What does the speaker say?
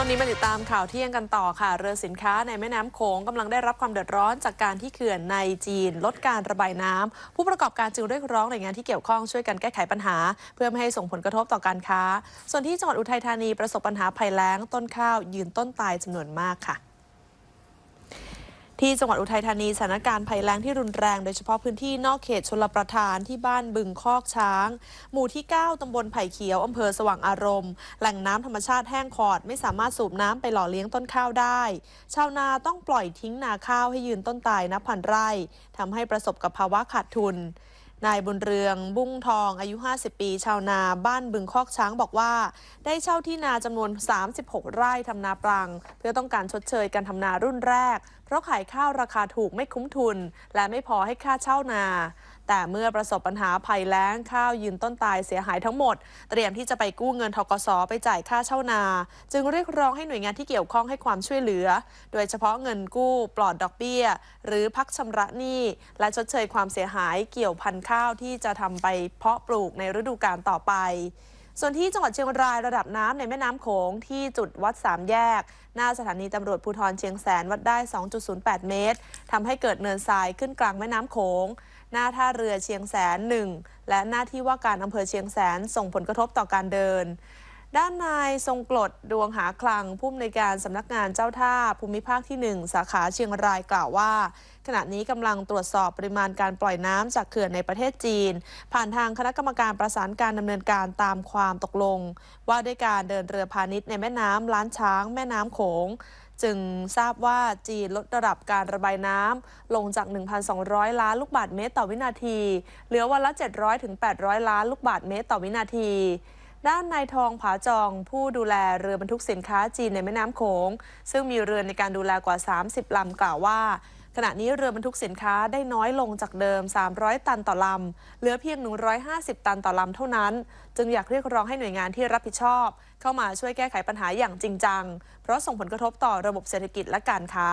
ช่วงนี้มาติดตามข่าวเที่ยงกันต่อค่ะ เรือสินค้าในแม่น้ำโขงกำลังได้รับความเดือดร้อนจากการที่เขื่อนในจีน ลดการระบายน้ำผู้ประกอบการจึงเรียกร้องหน่วยงานที่เกี่ยวข้องช่วยกันแก้ไขปัญหา เพื่อไม่ให้ส่งผลกระทบต่อการค้า ส่วนที่จังหวัดอุทัยธานีประสบปัญหาภัยแล้งต้นข้าวยืนต้นตายจำนวนมากค่ะ ที่จังหวัดอุทัยธานีสถานการณ์ภัยแล้งที่รุนแรง โดยเฉพาะพื้นที่นอกเขตชลประทานที่บ้านบึงคอกช้าง หมู่ที่ 9ตำบลไผ่เขียวอำเภอสว่างอารมณ์ แหล่งน้ำธรรมชาติแห้งขอด ไม่สามารถสูบน้ำไปหล่อเลี้ยงต้นข้าวได้ ชาวนาต้องปล่อยทิ้งนาข้าวให้ยืนต้นตายนับพันไร่ทำให้ประสบกับภาวะขาดทุนนายบุญเรืองบุ้งทองอายุ 50 ปี ชาวนาบ้านบึงคอกช้างบอกว่า ได้เช่าที่นาจำนวน 36 ไร่ทำนาปรัง เพื่อต้องการชดเชยการทำนารุ่นแรก เพราะขายข้าวราคาถูกไม่คุ้มทุน และไม่พอให้ค่าเช่านา แต่เมื่อประสบปัญหาภัยแล้งข้าวยืนต้นตายเสียหายทั้งหมด เตรียมที่จะไปกู้เงินทกสไปจ่ายค่าเช่านา จึงเรียกร้องให้หน่วยงานที่เกี่ยวข้องให้ความช่วยเหลือ โดยเฉพาะเงินกู้ปลอดดอกเบี้ย หรือพักชำระหนี้และชดเชยความเสียหายเกี่ยวพันธุ์ข้าวที่จะทำไปเพาะปลูกในฤดูกาลต่อไป ส่วนที่จังหวัดเชียงรายระดับน้ำในแม่น้ำโขงที่จุดวัดสามแยก หน้าสถานีตำรวจภูธรเชียงแสนวัดได้ 2.08 เมตรทำให้เกิดเนินทรายขึ้นกลางแม่น้ำโขง หน้าท่าเรือเชียงแสนหนึ่งและหน้าที่ว่าการอำเภอเชียงแสนส่งผลกระทบต่อการเดิน ด้านนายทรงกรดดวงหาคลังผู้อำนวยการสำนักงานเจ้าท่าภูมิภาคที่ 1 สาขาเชียงรายกล่าวว่า ขณะนี้กำลังตรวจสอบปริมาณการปล่อยน้ำจากเขื่อนในประเทศจีน ผ่านทางคณะกรรมการประสานการดำเนินการตามความตกลง ว่าด้วยการเดินเรือพาณิชย์ในแม่น้ำล้านช้าง แม่น้ำโขงจึงทราบว่าจีนลดระดับการระบายน้ำลงจาก 1,200 ล้านลูกบาศก์เมตรต่อวินาที เหลือวันละ 700-800 ล้านลูกบาศก์เมตรต่อวินาที ด้านนายทองผาจอง ผู้ดูแลเรือบรรทุกสินค้าจีนในแม่น้ำโขง ซึ่งมีเรือในการดูแลกว่า 30 ลำกล่าวว่า ขณะนี้เรือบรรทุกสินค้าได้น้อยลงจากเดิม 300 ตันต่อลำ เหลือเพียง 150 ตันต่อลำเท่านั้น จึงอยากเรียกร้องให้หน่วยงานที่รับผิดชอบ เข้ามาช่วยแก้ไขปัญหาอย่างจริงจัง เพราะส่งผลกระทบต่อระบบเศรษฐกิจและการค้า